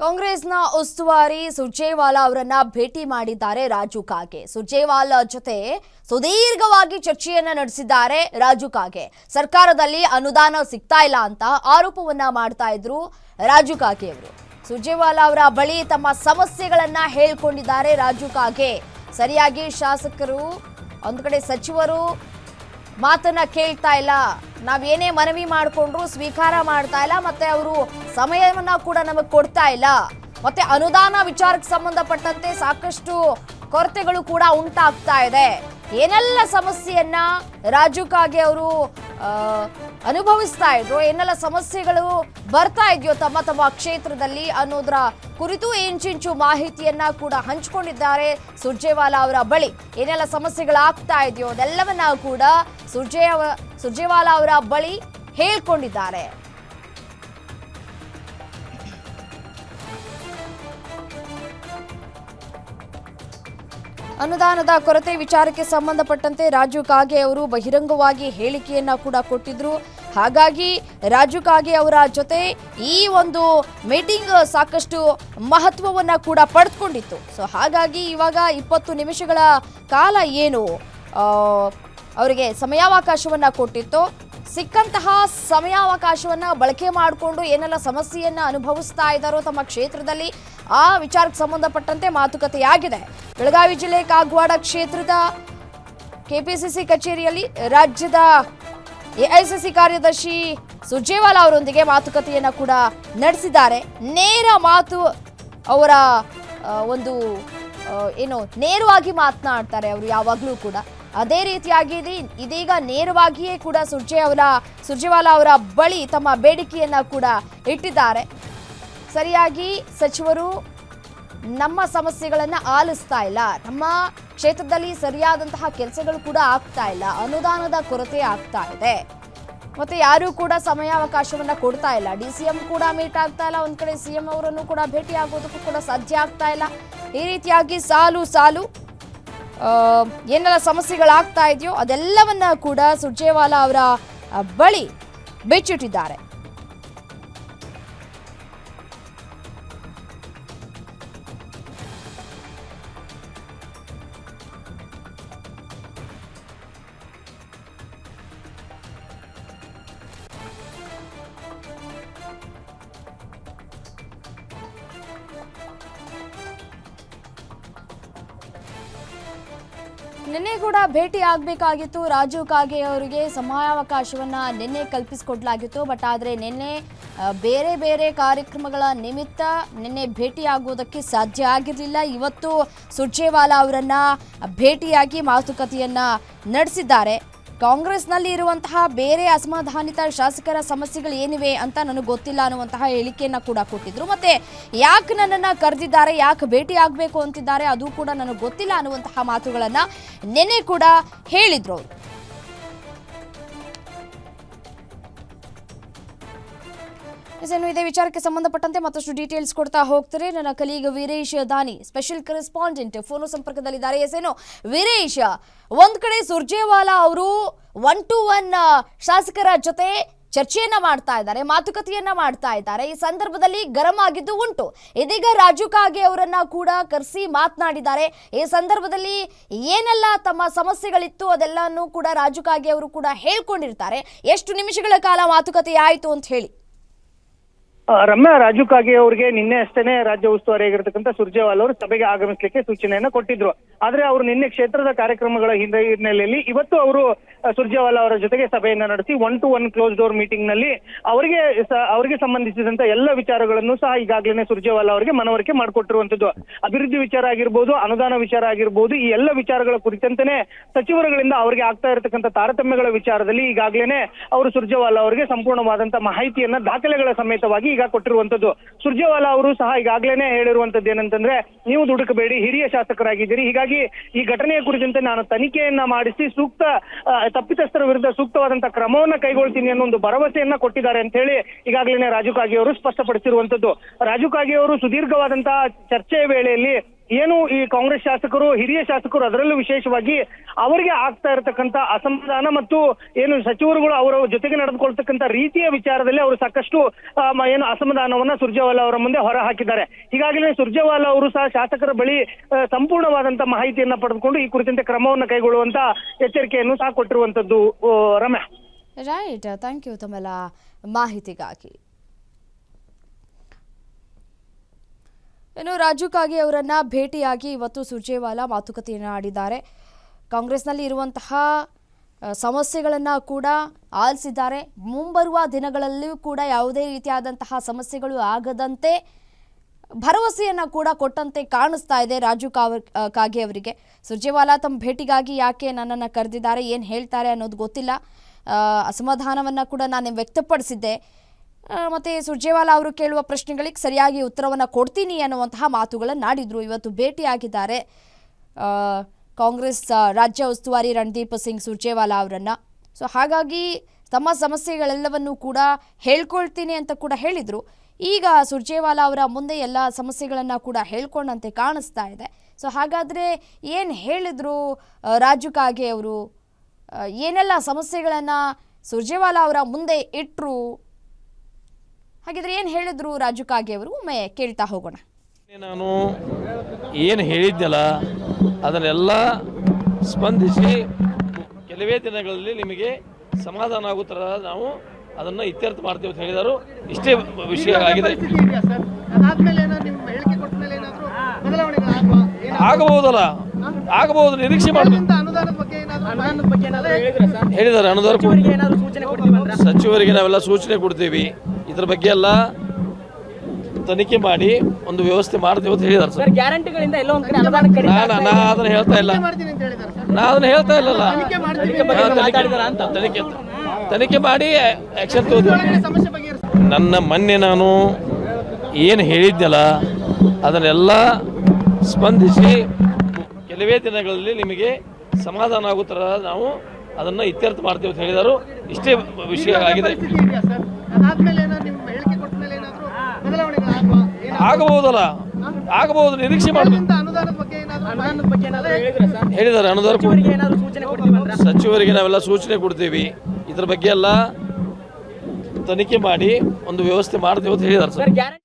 ಕಾಂಗ್ರೆಸ್ನ ಉಸ್ತುವಾರಿ ಸುರ್ಜೇವಾಲಾ ಅವರನ್ನ ಭೇಟಿ ಮಾಡಿದ್ದಾರೆ ರಾಜು ಕಾಗೆ. ಸುರ್ಜೇವಾಲಾ ಜೊತೆ ಸುದೀರ್ಘವಾಗಿ ಚರ್ಚೆಯನ್ನ ನಡೆಸಿದ್ದಾರೆ ರಾಜು ಕಾಗೆ. ಸರ್ಕಾರದಲ್ಲಿ ಅನುದಾನ ಸಿಗ್ತಾ ಇಲ್ಲ ಅಂತ ಆರೋಪವನ್ನ ಮಾಡ್ತಾ ಇದ್ರು ರಾಜು ಕಾಗೆ ಅವರು. ಸುರ್ಜೇವಾಲಾ ಅವರ ಬಳಿ ತಮ್ಮ ಸಮಸ್ಯೆಗಳನ್ನ ಹೇಳ್ಕೊಂಡಿದ್ದಾರೆ ರಾಜು ಕಾಗೆ. ಸರಿಯಾಗಿ ಶಾಸಕರು, ಒಂದು ಕಡೆ ಸಚಿವರು ಮಾತನ್ನ ಕೇಳ್ತಾ ಇಲ್ಲ. ನಾವೇನೇ ಮನವಿ ಮಾಡಿಕೊಂಡ್ರು ಸ್ವೀಕಾರ ಮಾಡ್ತಾ ಇಲ್ಲ, ಮತ್ತೆ ಅವರು ಸಮಯವನ್ನ ಕೂಡ ನಮಗೆ ಕೊಡ್ತಾ ಇಲ್ಲ. ಮತ್ತೆ ಅನುದಾನ ವಿಚಾರಕ್ಕೆ ಸಂಬಂಧಪಟ್ಟಂತೆ ಸಾಕಷ್ಟು ಕೊರತೆಗಳು ಕೂಡ ಉಂಟಾಗ್ತಾ ಇದೆ. ಏನೆಲ್ಲ ಸಮಸ್ಯೆಯನ್ನ ರಾಜು ಕಾಗೆ ಅವರು ಅನುಭವಿಸ್ತಾ ಇದ್ರು. ಏನೆಲ್ಲ ಸಮಸ್ಯೆಗಳು ಬರ್ತಾ ಇದೆಯೋ ತಮ್ಮ ತಮ್ಮ ಕ್ಷೇತ್ರದಲ್ಲಿ ಅನ್ನೋದ್ರ ಕುರಿತು ಇಂಚಿಂಚು ಮಾಹಿತಿಯನ್ನ ಕೂಡ ಹಂಚಿಕೊಂಡಿದ್ದಾರೆ ಸುರ್ಜೇವಾಲಾ ಅವರ ಬಳಿ. ಏನೆಲ್ಲ ಸಮಸ್ಯೆಗಳಾಗ್ತಾ ಇದೆಯೋ ಅದೆಲ್ಲವನ್ನ ಕೂಡ ಸುರ್ಜೇವ, ಸುರ್ಜೇವಾಲಾ ಅವರ ಬಳಿ ಹೇಳ್ಕೊಂಡಿದ್ದಾರೆ. ಅನುದಾನದ ಕೊರತೆ ವಿಚಾರಕ್ಕೆ ಸಂಬಂಧಪಟ್ಟಂತೆ ರಾಜು ಕಾಗೆ ಅವರು ಬಹಿರಂಗವಾಗಿ ಹೇಳಿಕೆಯನ್ನ ಕೂಡ ಕೊಟ್ಟಿದ್ರು. ಹಾಗಾಗಿ ರಾಜು ಕಾಗೆ ಅವರ ಜೊತೆ ಈ ಒಂದು ಮೀಟಿಂಗ್ ಸಾಕಷ್ಟು ಮಹತ್ವವನ್ನ ಕೂಡ ಪಡೆದುಕೊಂಡಿತ್ತು. ಸೊ ಹಾಗಾಗಿ ಇವಾಗ ಇಪ್ಪತ್ತು ನಿಮಿಷಗಳ ಕಾಲ ಏನು ಅವರಿಗೆ ಸಮಯಾವಕಾಶವನ್ನ ಕೊಟ್ಟಿತ್ತು. ಸಿಕ್ಕಂತಹ ಸಮಯಾವಕಾಶವನ್ನ ಬಳಕೆ ಮಾಡಿಕೊಂಡು ಏನೆಲ್ಲ ಸಮಸ್ಯೆಯನ್ನ ಅನುಭವಿಸ್ತಾ ಇದ್ದಾರೋ ತಮ್ಮ ಕ್ಷೇತ್ರದಲ್ಲಿ ಆ ವಿಚಾರಕ್ಕೆ ಸಂಬಂಧಪಟ್ಟಂತೆ ಮಾತುಕತೆಯಾಗಿದೆ. ಬೆಳಗಾವಿ ಜಿಲ್ಲೆ ಕಾಗವಾಡ ಕ್ಷೇತ್ರದ ಕೆಪಿಸಿಸಿ ಕಚೇರಿಯಲ್ಲಿ ರಾಜ್ಯದ ಎಐಸಿಸಿ ಕಾರ್ಯದರ್ಶಿ ಸುರ್ಜೇವಾಲಾ ಅವರೊಂದಿಗೆ ಮಾತುಕತೆಯನ್ನ ಕೂಡ ನಡೆಸಿದ್ದಾರೆ. ನೇರ ಮಾತು ಅವರ ಒಂದು ಏನು, ನೇರವಾಗಿ ಮಾತನಾಡ್ತಾರೆ ಅವರು ಯಾವಾಗಲೂ ಕೂಡ. ಅದೇ ರೀತಿಯಾಗಿ ಇದೀಗ ನೇರವಾಗಿಯೇ ಕೂಡ ಸುರ್ಜೆ ಅವರ, ಸುರ್ಜೇವಾಲಾ ಅವರ ಬಳಿ ತಮ್ಮ ಬೇಡಿಕೆಯನ್ನ ಕೂಡ ಇಟ್ಟಿದ್ದಾರೆ. ಸರಿಯಾಗಿ ಸಚಿವರು ನಮ್ಮ ಸಮಸ್ಯೆಗಳನ್ನು ಆಲಿಸ್ತಾ ಇಲ್ಲ. ನಮ್ಮ ಕ್ಷೇತ್ರದಲ್ಲಿ ಸರಿಯಾದಂತಹ ಕೆಲಸಗಳು ಕೂಡ ಆಗ್ತಾ ಇಲ್ಲ. ಅನುದಾನದ ಕೊರತೆ ಆಗ್ತಾ ಇದೆ. ಮತ್ತೆ ಯಾರು ಕೂಡ ಸಮಯಾವಕಾಶವನ್ನ ಕೊಡ್ತಾ ಇಲ್ಲ. ಡಿ ಸಿ ಎಂ ಕೂಡ ಮೀಟ್ ಆಗ್ತಾ ಇಲ್ಲ. ಒಂದ್ ಕಡೆ ಸಿ ಎಂ ಅವರನ್ನು ಕೂಡ ಭೇಟಿ ಆಗೋದಕ್ಕೂ ಕೂಡ ಸಾಧ್ಯ ಆಗ್ತಾ ಇಲ್ಲ. ಈ ರೀತಿಯಾಗಿ ಸಾಲು ಸಾಲು ಏನೆಲ್ಲ ಸಮಸ್ಯೆಗಳಾಗ್ತಾ ಇದೆಯೋ ಅದೆಲ್ಲವನ್ನ ಕೂಡ ಸುರ್ಜೇವಾಲಾ ಅವರ ಬಳಿ ಬಿಚ್ಚಿಟ್ಟಿದ್ದಾರೆ. ನಿನ್ನೆ ಕೂಡ ಭೇಟಿ ಆಗಬೇಕಾಗಿತ್ತು. ರಾಜೀವ್ ಕಾಗೆ ಅವರಿಗೆ ಸಮಯಾವಕಾಶವನ್ನ ನಿನ್ನೆ ಕಲ್ಪಿಸಿಕೊಡ್ಲಾಗಿತ್ತು. ಬಟ್ ಆದರೆ ನಿನ್ನೆ ಬೇರೆ ಬೇರೆ ಕಾರ್ಯಕ್ರಮಗಳ ನಿಮಿತ್ತ ನಿನ್ನೆ ಭೇಟಿ ಆಗೋದಕ್ಕೆ ಸಾಧ್ಯ ಆಗಿರಲಿಲ್ಲ. ಇವತ್ತು ಸುರ್ಜೇವಾಲಾ ಅವರನ್ನು ಭೇಟಿಯಾಗಿ ಮಾತುಕತೆಯನ್ನ ನಡೆಸಿದ್ದಾರೆ. ಕಾಂಗ್ರೆಸ್ನಲ್ಲಿ ಇರುವಂತಹ ಬೇರೆ ಅಸಮಾಧಾನಿತ ಶಾಸಕರ ಸಮಸ್ಯೆಗಳು ಏನಿವೆ ಅಂತ ನನಗೆ ಗೊತ್ತಿಲ್ಲ ಅನ್ನುವಂತಹ ಹೇಳಿಕೆಯನ್ನ ಕೂಡ ಕೊಟ್ಟಿದ್ರು. ಮತ್ತೆ ಯಾಕೆ ನನ್ನನ್ನ ಕರೆದಿದ್ದಾರೆ, ಯಾಕೆ ಭೇಟಿ ಆಗಬೇಕು ಅಂತಿದ್ದಾರೆ ಅದು ಕೂಡ ನನಗೆ ಗೊತ್ತಿಲ್ಲ ಅನ್ನುವಂತಹ ಮಾತುಗಳನ್ನ ನೆನೆ ಕೂಡ ಹೇಳಿದ್ರು ಅವರು. ಇನ್ನು ಇದೇ ವಿಚಾರಕ್ಕೆ ಸಂಬಂಧಪಟ್ಟಂತೆ ಮತ್ತಷ್ಟು ಡೀಟೇಲ್ಸ್ ಕೊಡ್ತಾ ಹೋಗ್ತಾರೆ. ನನ್ನ ಕಲೀಗ Veeresh Dani special correspondent phone ಸಂಪರ್ಕದಲ್ಲಿದ್ದಾರೆ. ಎಸ್ ಏನು, ವೀರೇಶ್, ಒಂದ್ ಕಡೆ ಸುರ್ಜೇವಾಲಾ ಅವರು ಒನ್ ಟು ಒನ್ ಶಾಸಕರ ಜೊತೆ ಚರ್ಚೆಯನ್ನ ಮಾಡ್ತಾ ಇದ್ದಾರೆ, ಮಾತುಕತೆಯನ್ನ ಮಾಡ್ತಾ ಇದ್ದಾರೆ. ಈ ಸಂದರ್ಭದಲ್ಲಿ ಗರಂ ಆಗಿದ್ದು ಉಂಟು. ಇದೀಗ ರಾಜು ಕಾಗೆ ಅವರನ್ನ ಕೂಡ ಕರೆಸಿ ಮಾತನಾಡಿದ್ದಾರೆ. ಈ ಸಂದರ್ಭದಲ್ಲಿ ಏನೆಲ್ಲ ತಮ್ಮ ಸಮಸ್ಯೆಗಳಿತ್ತು ಅದೆಲ್ಲನೂ ಕೂಡ ರಾಜು ಕಾಗೆ ಅವರು ಕೂಡ ಹೇಳ್ಕೊಂಡಿರ್ತಾರೆ. ಎಷ್ಟು ನಿಮಿಷಗಳ ಕಾಲ ಮಾತುಕತೆ ಆಯಿತು ಅಂತ ಹೇಳಿ. ರಮ್ಯಾ ರಾಜು ಕಾಗೆ ಅವರಿಗೆ ನಿನ್ನೆ ಅಷ್ಟೇನೆ ರಾಜ್ಯ ಉಸ್ತುವಾರಿ ಆಗಿರತಕ್ಕಂತ ಸುರ್ಜೇವಾಲ್ ಅವರು ಸಭೆಗೆ ಆಗಮಿಸಲಿಕ್ಕೆ ಸೂಚನೆಯನ್ನ ಕೊಟ್ಟಿದ್ರು. ಆದ್ರೆ ಅವರು ನಿನ್ನೆ ಕ್ಷೇತ್ರದ ಕಾರ್ಯಕ್ರಮಗಳ ಹಿಂದೆ ಹಿನ್ನೆಲೆಯಲ್ಲಿ ಇವತ್ತು ಅವರು ಸುರ್ಜೇವಾಲ ಅವರ ಜೊತೆಗೆ ಸಭೆಯನ್ನ ನಡೆಸಿ one to one close door ಮೀಟಿಂಗ್ನಲ್ಲಿ ಅವರಿಗೆ ಅವರಿಗೆ ಸಂಬಂಧಿಸಿದಂತ ಎಲ್ಲ ವಿಚಾರಗಳನ್ನು ಸಹ ಈಗಾಗಲೇ ಸುರ್ಜೇವಾಲ ಅವರಿಗೆ ಮನವರಿಕೆ ಮಾಡಿಕೊಟ್ಟಿರುವಂತದ್ದು. ಅಭಿವೃದ್ಧಿ ವಿಚಾರ ಆಗಿರ್ಬೋದು, ಅನುದಾನ ವಿಚಾರ ಆಗಿರ್ಬೋದು, ಈ ಎಲ್ಲ ವಿಚಾರಗಳ ಕುರಿತಂತೆ ಸಚಿವರುಗಳಿಂದ ಅವರಿಗೆ ಆಗ್ತಾ ಇರತಕ್ಕಂಥ ತಾರತಮ್ಯಗಳ ವಿಚಾರದಲ್ಲಿ ಈಗಾಗಲೇ ಅವರು ಸುರ್ಜೇವಾಲ ಅವರಿಗೆ ಸಂಪೂರ್ಣವಾದಂತ ಮಾಹಿತಿಯನ್ನ ದಾಖಲೆಗಳ ಸಮೇತವಾಗಿ ಈಗ ಕೊಟ್ಟಿರುವಂತದ್ದು. ಸುರ್ಜೇವಾಲ ಅವರು ಸಹ ಈಗಾಗಲೇ ಹೇಳಿರುವಂತದ್ದು ಏನಂತಂದ್ರೆ ನೀವು ದುಡುಕಬೇಡಿ, ಹಿರಿಯ ಶಾಸಕರಾಗಿದ್ದೀರಿ, ಹೀಗಾಗಿ ಈ ಘಟನೆಯ ಕುರಿತಂತೆ ನಾನು ತನಿಖೆಯನ್ನ ಮಾಡಿಸಿ ಸೂಕ್ತ ತಪ್ಪಿತಸ್ಥರ ವಿರುದ್ಧ ಸೂಕ್ತವಾದಂತಹ ಕ್ರಮವನ್ನ ಕೈಗೊಳ್ತೀನಿ ಅನ್ನೋ ಒಂದು ಭರವಸೆಯನ್ನ ಕೊಟ್ಟಿದ್ದಾರೆ ಅಂತ ಹೇಳಿ ಈಗಾಗಲೇ ರಾಜು ಕಾಗೆ ಅವರು ಸ್ಪಷ್ಟಪಡಿಸಿರುವಂತದ್ದು. ರಾಜು ಕಾಗೆ ಅವರು ಸುದೀರ್ಘವಾದಂತಹ ಚರ್ಚೆಯ ವೇಳೆಯಲ್ಲಿ ಏನು ಈ ಕಾಂಗ್ರೆಸ್ ಶಾಸಕರು, ಹಿರಿಯ ಶಾಸಕರು ಅದರಲ್ಲೂ ವಿಶೇಷವಾಗಿ ಅವರಿಗೆ ಆಗ್ತಾ ಇರತಕ್ಕಂತ ಅಸಮಾಧಾನ ಮತ್ತು ಏನು ಸಚಿವರುಗಳು ಅವರ ಜೊತೆಗೆ ನಡೆದುಕೊಳ್ತಕ್ಕಂತ ರೀತಿಯ ವಿಚಾರದಲ್ಲಿ ಅವರು ಸಾಕಷ್ಟು ಏನು ಅಸಮಾಧಾನವನ್ನ ಸುರ್ಜೇವಾಲಾ ಅವರ ಮುಂದೆ ಹೊರ ಹಾಕಿದ್ದಾರೆ ಹೀಗಾಗಲೇ ಸುರ್ಜೇವಾಲಾ ಅವರು ಸಹ ಶಾಸಕರ ಬಳಿ ಸಂಪೂರ್ಣವಾದಂತಹ ಸಂಪೂರ್ಣವಾದಂತ ಮಾಹಿತಿಯನ್ನ ಪಡೆದುಕೊಂಡು ಈ ಕುರಿತಂತೆ ಕ್ರಮವನ್ನು ಕೈಗೊಳ್ಳುವಂತ ಎಚ್ಚರಿಕೆಯನ್ನು ಸಹ ಕೊಟ್ಟಿರುವಂತದ್ದು ರಮ್ಯಾ. ರೈಟ್ ಥ್ಯಾಂಕ್ ಯು ತಮ್ಮೆಲ್ಲ ಮಾಹಿತಿಗಾಗಿ. ಇನ್ನು ರಾಜು ಕಾಗೆ ಅವರನ್ನು ಭೇಟಿಯಾಗಿ ಇವತ್ತು ಸುರ್ಜೇವಾಲಾ ಮಾತುಕತೆಯನ್ನು ಆಡಿದ್ದಾರೆ. ಕಾಂಗ್ರೆಸ್ನಲ್ಲಿ ಇರುವಂತಹ ಸಮಸ್ಯೆಗಳನ್ನು ಕೂಡ ಆಲಿಸಿದ್ದಾರೆ. ಮುಂಬರುವ ದಿನಗಳಲ್ಲಿಯೂ ಕೂಡ ಯಾವುದೇ ರೀತಿಯಾದಂತಹ ಸಮಸ್ಯೆಗಳು ಆಗದಂತೆ ಭರವಸೆಯನ್ನು ಕೂಡ ಕೊಟ್ಟಂತೆ ಕಾಣಿಸ್ತಾ ಇದೆ ರಾಜು ಕಾಗೆ ಅವರಿಗೆ. ಸುರ್ಜೇವಾಲಾ ತಮ್ಮ ಭೇಟಿಗಾಗಿ ಯಾಕೆ ನನ್ನನ್ನು ಕರೆದಿದ್ದಾರೆ, ಏನು ಹೇಳ್ತಾರೆ ಅನ್ನೋದು ಗೊತ್ತಿಲ್ಲ. ಅಸಮಾಧಾನವನ್ನು ಕೂಡ ನಾನು ವ್ಯಕ್ತಪಡಿಸಿದ್ದೆ. ಮತ್ತೆ ಸುರ್ಜೇವಾಲಾ ಅವರು ಕೇಳುವ ಪ್ರಶ್ನೆಗಳಿಗೆ ಸರಿಯಾಗಿ ಉತ್ತರವನ್ನು ಕೊಡ್ತೀನಿ ಅನ್ನುವಂತಹ ಮಾತುಗಳನ್ನು ಆಡಿದ್ರು ಇವತ್ತು ಭೇಟಿಯಾಗಿದ್ದಾರೆ ಕಾಂಗ್ರೆಸ್ ರಾಜ್ಯ ಉಸ್ತುವಾರಿ ರಣದೀಪ್ ಸಿಂಗ್ ಸುರ್ಜೇವಾಲಾ ಅವರನ್ನು. ಸೊ ಹಾಗಾಗಿ ತಮ್ಮ ಸಮಸ್ಯೆಗಳೆಲ್ಲವನ್ನೂ ಕೂಡ ಹೇಳ್ಕೊಳ್ತೀನಿ ಅಂತ ಕೂಡ ಹೇಳಿದರು. ಈಗ ಸುರ್ಜೇವಾಲಾ ಅವರ ಮುಂದೆ ಎಲ್ಲ ಸಮಸ್ಯೆಗಳನ್ನು ಕೂಡ ಹೇಳ್ಕೊಂಡಂತೆ ಕಾಣಿಸ್ತಾ ಇದೆ. ಸೊ ಹಾಗಾದರೆ ಏನು ಹೇಳಿದರು ರಾಜು ಕಾಗೆ ಅವರು? ಏನೆಲ್ಲ ಸಮಸ್ಯೆಗಳನ್ನು ಸುರ್ಜೇವಾಲಾ ಅವರ ಮುಂದೆ ಇಟ್ಟರು ಹಾಗಿದ್ರೆ ಏನು ಹೇಳಿದ್ರು ರಾಜು ಕಾಗೆ ಅವರು? ಒಮ್ಮೆ ಕೇಳ್ತಾ ಹೋಗೋಣ. ನಾನು ಏನು ಹೇಳಿದ್ದೆಲ್ಲ ಅದನ್ನೆಲ್ಲ ಸ್ಪಂದಿಸಿ ಕೆಲವೇ ದಿನಗಳಲ್ಲಿ ನಿಮಗೆ ಸಮಾಧಾನ ಆಗೋ ಥರ ನಾವು ಅದನ್ನು ಇತ್ಯರ್ಥ ಮಾಡ್ತೀವಿ ಅಂತ ಹೇಳಿದರು. ಇಷ್ಟೇ ವಿಷಯ ಆಗಿದೆ. ಅದಾದ್ಮೇಲೆ ಏನೋ ನಿಮ್ಮ ಹೇಳಿಕೆ ಕೊಟ್ಟ ಮೇಲೆ ಏನಾದ್ರು ಬದಲಾವಣೆಗಳಾಗುವ ಏನಾದ್ರು? ಆಗಬಹುದಲ್ಲ? ಆಗಬಹುದು ನಿರೀಕ್ಷೆ ಮಾಡಬೇಕು. ಇಂಥ ಅನುದಾನದ ಬಗ್ಗೆ ಏನಾದ್ರು ಅನುದಾನದ ಬಗ್ಗೆ ಏನಾದ್ರು ಹೇಳಿದ್ರೆ ಸರ್? ಹೇಳಿದ್ದಾರೆ ಅನುದಾನ ಸಚಿವರಿಗೆ ನಾವೆಲ್ಲ ಸೂಚನೆ ಕೊಡ್ತೀವಿ. ಇದ್ರ ಬಗ್ಗೆ ಎಲ್ಲ ತನಿಖೆ ಮಾಡಿ ಒಂದು ವ್ಯವಸ್ಥೆ ಮಾಡ್ತೀವಿ ಅಂತ ಹೇಳಿದ್ರು ಸರ್. ಗ್ಯಾರಂಟಿಗಳಿಂದ ಎಲ್ಲೋ ಒಂದ್ ಕಡೆ ಅನುದಾನ ಕಡಿಮೆ ನಾ ನಾ ಅದನ್ನ ಹೇಳ್ತಾ ಇಲ್ಲ. ಮಾಡ್ತೀನಿ ಅಂತ ಹೇಳಿದಾರೆ ಸರ್. ನಾ ಅದನ್ನ ಹೇಳ್ತಾ ಇಲ್ಲಲ್ಲ. ಹಾ, ತನಿಖೆ ತನಿಖೆ ತನಿಖೆ ಮಾಡಿ ಆಕ್ಷನ್ ತಗೋತೀವಿ. ನನ್ನ ಮೊನ್ನೆ ನಾನು ಏನು ಹೇಳಿದ್ದೆಲ್ಲ ಅದನ್ನೆಲ್ಲ ಸ್ಪಂದಿಸಿ ಕೆಲವೇ ದಿನಗಳಲ್ಲಿ ನಿಮಗೆ ಸಮಾಧಾನ ಆಗೋ ಥರ ನಾವು ಅದನ್ನು ಇತ್ಯರ್ಥ ಮಾಡ್ತೀವಿ ಅಂತ ಹೇಳಿದರು. ಇಷ್ಟೇ ವಿಷಯ ಆಗಿದೆ. ಇದೆಯಾ ಸರ್ ಏನೋ ನಿಮ್ಮ ಹೇಳಿಕೆ ಕೊಟ್ಟ ಮೇಲೆ ಏನಾದ್ರು ಬದಲಾವಣೆಗಳಾಗುವ ಏನಾದ್ರು? ಆಗಬಹುದಲ್ಲ. ಆಗಬಹುದು ನಿರೀಕ್ಷೆ ಮಾಡಬೇಕು. ಇಂಥ ಅನುದಾನದ ಬಗ್ಗೆ ಏನಾದ್ರು ಅನುದಾನದ ಬಗ್ಗೆ ಏನಾದ್ರು ಹೇಳಿದ್ರೆ ಸರ್? ಹೇಳಿದ್ದಾರೆ ಅನುದಾನ ಸಚಿವರಿಗೆ ನಾವೆಲ್ಲ ಸೂಚನೆ ಕೊಡ್ತೀವಿ. ಇದ್ರ ಬಗ್ಗೆ ಎಲ್ಲ ತನಿಖೆ ಮಾಡಿ ಒಂದು ವ್ಯವಸ್ಥೆ ಮಾಡ್ತೀವಿ ಅಂತ ಹೇಳಿದ್ದಾರೆ ಸರ್.